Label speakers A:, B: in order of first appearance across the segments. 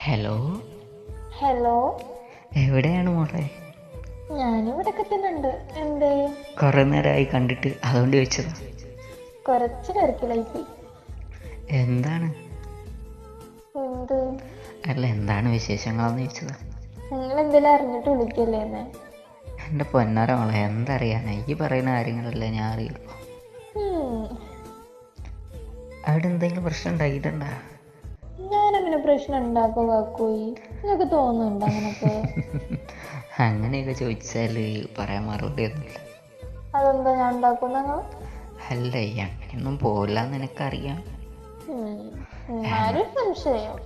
A: Hello
B: hello
A: എവിടെയാണ് മോളെ?
B: ഞാനിവിടെ തന്നെ ഉണ്ട് എന്തേ?
A: കുറേ നേരമായി കണ്ടിട്ട് അതുകൊണ്ട് ചോദിച്ചതാ.
B: കുറച്ച് തിരക്കിലായി പോയി
A: എന്താണ്?
B: എന്ത്?
A: അല്ല എന്താണ് വിശേഷങ്ങളെന്ന് ചോദിച്ചതാ.
B: നിങ്ങൾ എന്തെങ്കിലും അറിഞ്ഞിട്ട് വിളിക്കല്ലേ എന്നെ?
A: എന്റെ പൊന്നാര മോളെ എന്തറിയാനാ ഈ പറയുന്ന കാര്യങ്ങളല്ലേ ഞാൻ അറിയുള്ളൂ. അവിടെ എന്തെങ്കിലും പ്രശ്നം ഉണ്ടായിട്ടുണ്ടാ
B: ഞാനങ്ങനെ പ്രശ്നം ഉണ്ടാക്കുക കാക്കോയി? എന്നൊക്കെ തോന്നുന്നുണ്ട് അങ്ങനൊക്കെ
A: അങ്ങനെയൊക്കെ ചോദിച്ചാൽ പറയാൻ മറുപടി ഒന്നുമില്ല.
B: അതെന്താ ഞാൻ ഉണ്ടാക്കും നിങ്ങൾ
A: അല്ല അങ്ങനെയൊന്നും പോകില്ല
B: നിനക്കറിയാം.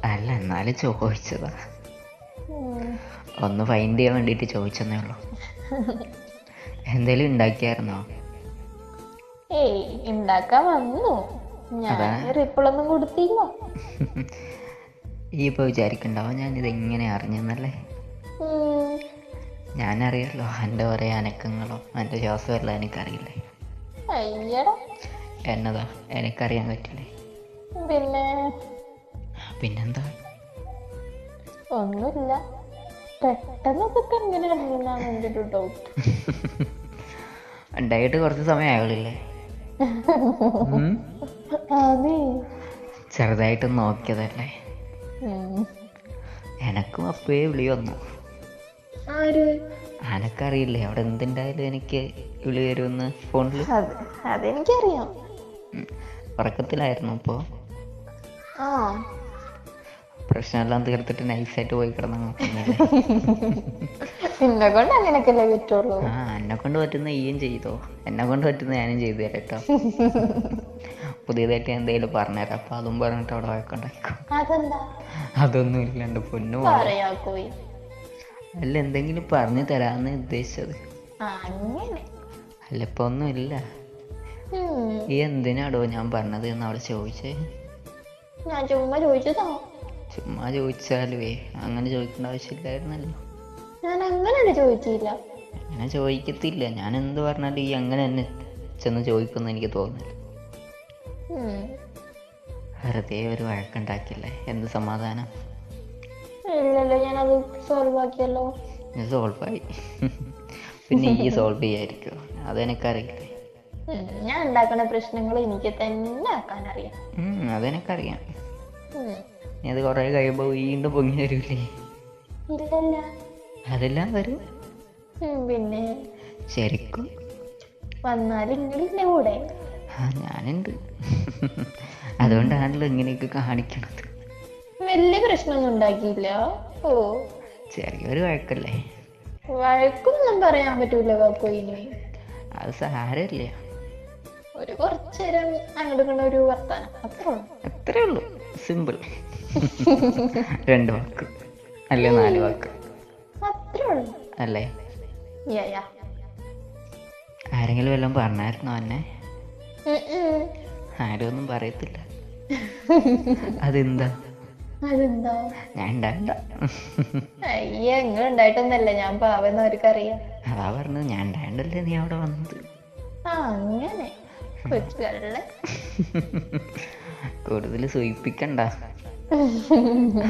A: അല്ല എന്നാലും ചോദിച്ചതാ. ഒന്ന് ഫൈൻഡ് ചെയ്യാൻ വേണ്ടിയിട്ട് ചോദിച്ചെന്നേ ഉള്ളൂ. എന്തേലും ഉണ്ടാക്കിയായിരുന്നോ?
B: ഏയ് ഉണ്ടാക്കാൻ വന്നു. ഞാൻ. റിപ്പിളൊന്നും കൊടുത്തില്ല.
A: ഈ ഇപ്പോൾ വിചാരിക്കണ്ടാവും? ഞാനിത് എങ്ങനെ അറിഞ്ഞെന്നല്ലേ?
B: ഞാനറിയല്ലോ
A: ഞാനറിയാലോ എന്റെ കുറേ അനക്കങ്ങളോ എന്റെ ശ്വാസമെല്ലാം എനിക്കറിയില്ലേ? എന്നതാ? എനിക്കറിയാൻ പറ്റില്ലേ?
B: പിന്നെ?
A: പിന്നെന്താ?
B: ഒന്നുമില്ല. പെട്ടെന്ന് ഇതൊക്കെ എങ്ങനെ അറിയുന്നാണ് എന്റെ ഒരു ഡൗട്ട്
A: ഉണ്ടായിട്ട് കുറച്ച് സമയം ആയുള്ളില്ലേ
B: അതെ.
A: ചെറുതായിട്ട് നോക്കിയതല്ലേ. എനക്കും അപ്പേ വിളി വന്നു.
B: ആര്?
A: അനക്കറിയില്ലേ അവിടെ എന്തുണ്ടായാലും എനിക്ക് വിളി വരുമെന്ന് ഫോണിൽ
B: അത് അതെനിക്കറിയാം.
A: ഉറക്കത്തിലായിരുന്നു
B: അപ്പോ.
A: പ്രശ്നമെല്ലാം തീർത്തിട്ട് നൈസായിട്ട് പോയി കിടന്നു
B: എന്നെ കൊണ്ട് അങ്ങനെയൊക്കെയല്ലേ പറ്റുള്ളൂ?
A: ആ എന്നെ കൊണ്ട് പറ്റുന്ന ഈയും ചെയ്തോ? എന്നെ കൊണ്ട് പറ്റുന്ന ഞാനും ചെയ്തു തരാം കേട്ടോ. പുതിയതായിട്ട് എന്തെങ്കിലും പറഞ്ഞുതരാം. അപ്പം അതും പറഞ്ഞിട്ട് അവിടെ വഴക്കുണ്ടാക്കും അതൊന്നും ഇല്ലാണ്ട് പൊന്നു. അല്ല എന്തെങ്കിലും പറഞ്ഞു തരാന്ന് ഉദ്ദേശിച്ചത്. അല്ല ഇപ്പൊ ഒന്നുമില്ല
B: ഇല്ല.
A: ഈ എന്തിനാടോ ഞാൻ പറഞ്ഞത് എന്ന് അവിടെ ചോദിച്ചേ?
B: ഞാൻ ചുമ്മാ ചോദിച്ചതാ.
A: ചുമ്മാ ചോദിച്ചാലുവേ അങ്ങനെ ചോദിക്കേണ്ട ആവശ്യമില്ലായിരുന്നല്ലോ.
B: ഞാൻ അങ്ങനെ ചോദിച്ചില്ല.
A: അങ്ങനെ ചോദിക്കത്തില്ല. ഞാൻ എന്ത് പറഞ്ഞാലും ഈ അങ്ങനെ തന്നെ ചെന്ന് ചോദിക്കുന്നു എനിക്ക് തോന്നുന്നില്ല. വെറുതെ ഒരു വഴക്കുണ്ടാക്കില്ലേ എന്ത് സമാധാനം?
B: ഇല്ലല്ലോ ഞാനത് സോൾവ് ആക്കിയല്ലോ.
A: ഇത് ആയി. പിന്നെ ഈ സോൾവ് ചെയ്യായിരിക്കോ അതെനിക്കറിയില്ലേ.
B: ഞാൻ ഉണ്ടാക്കുന്ന പ്രശ്നങ്ങൾ എനിക്ക് തന്നെ ആക്കാൻ അറിയാം
A: അതെനിക്കറിയാം. അത് കുറേ കഴിയുമ്പോൾ വീണ്ടും പൊങ്ങി വരൂലേ?
B: ഇല്ലല്ല.
A: അതെല്ലാം വരും.
B: പിന്നെ
A: ശരിക്കും.
B: വന്നാൽ നിങ്ങളില്ലേ കൂടെ.
A: ആ ഞാനുണ്ട്. അതുകൊണ്ടാണല്ലോ ഇങ്ങനെയൊക്കെ കാണിക്കണത്.
B: വലിയ പ്രശ്നമൊന്നും ഉണ്ടാക്കിയില്ല. ഓ.
A: ചെറിയൊരു വഴക്കല്ലേ?
B: വഴക്കൊന്നും പറയാൻ പറ്റൂല കാക്കോയിന്
A: അത് സാരമില്ല
B: ഒരു കുറച്ചു നേരം അങ്ങോട്ട് ഒരു വർത്താനം. അത്രേ ഉള്ളൂ.
A: അത്രേ ഉള്ളൂ. സിമ്പിൾ. രണ്ട് വാക്ക്. അല്ലെ നാല് വാക്ക്?
B: അത്രേ ഉള്ളൂ.
A: അല്ലേ. ആരെങ്കിലും വല്ലതും പറഞ്ഞായിരുന്നോ എന്നെ. ആരും ഒന്നും പറയത്തില്ല. അതെന്താ?
B: അതെന്താ?
A: ഞാൻ ഉണ്ടാകണ്ട
B: അയ്യ നിങ്ങൾ ഉണ്ടായിട്ടൊന്നല്ല. ഞാൻ പാവെന്ന് അവർക്കറിയാം
A: അതാ പറഞ്ഞത്. ഞാൻ ഉണ്ടാകണ്ടല്ലേ നീ അവിടെ വന്നത്?
B: ആ അങ്ങനെ. കൊച്ചുകളെ
A: കൂടുതൽ സൂയിപ്പിക്കണ്ട.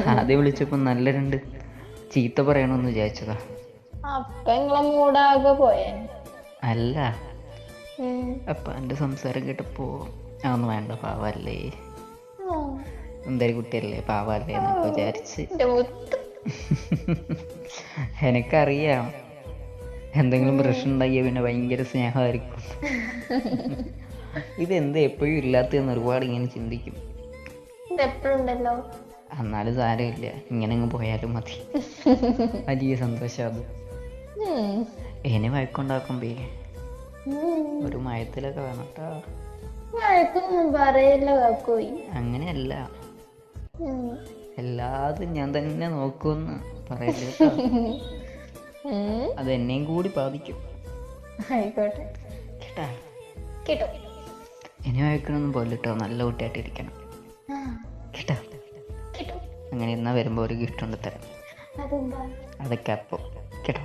A: ആദ്യം വിളിച്ചപ്പോ നല്ല രണ്ട് ചീത്ത പറയണമെന്ന് വിചാരിച്ചതാ.
B: അപ്പൊ നിങ്ങളെ മൂടാകെ പോയേ
A: അല്ല. അപ്പം എന്റെ സംസാരം കേട്ടപ്പോൾ അതൊന്നും വേണ്ട പാവല്ലേ? എന്തൊരു കുട്ടിയല്ലേ പാവല്ലേ? എന്നൊക്കെ വിചാരിച്ച്. എനിക്കറിയാം. എന്തെങ്കിലും പ്രശ്നം ഉണ്ടാക്കിയ പിന്നെ ഭയങ്കര സ്നേഹമായിരിക്കും. ഇതെന്ത് എപ്പോഴും ഇല്ലാത്തതെന്ന് ഒരുപാട് ഇങ്ങനെ ചിന്തിക്കും.
B: എപ്പോഴുണ്ടല്ലോ
A: എന്നാലും സാരമില്ല. ഇങ്ങനെ അങ്ങ് പോയാലും മതി. വലിയ സന്തോഷം അത്. ഇനി വഴക്കുണ്ടാക്കുമ്പേ. ഒരു മയത്തിലൊക്കെ വേണം കേട്ടോ
B: വഴക്കൊന്നും പറയല്ല കാക്കോയി
A: അങ്ങനെയല്ല. എല്ലാതും ഞാൻ തന്നെ നോക്കുമെന്ന് പറയല്ലേ
B: അതെന്നെയും
A: അത് എന്നെയും കൂടി ബാധിക്കും.
B: ആയിക്കോട്ടെ.
A: കേട്ടാ?
B: കേട്ടോ.
A: ഇനി വഴക്കണൊന്നും പോലെ കേട്ടോ. നല്ല കുട്ടിയായിട്ട് ഇരിക്കണം. കേട്ടോ? അങ്ങനെ എന്നാ വരുമ്പോ ഒരു ഗിഫ്റ്റ് കൊണ്ട് തരാം. അതൊക്കെ അപ്പോ. കേട്ടോ?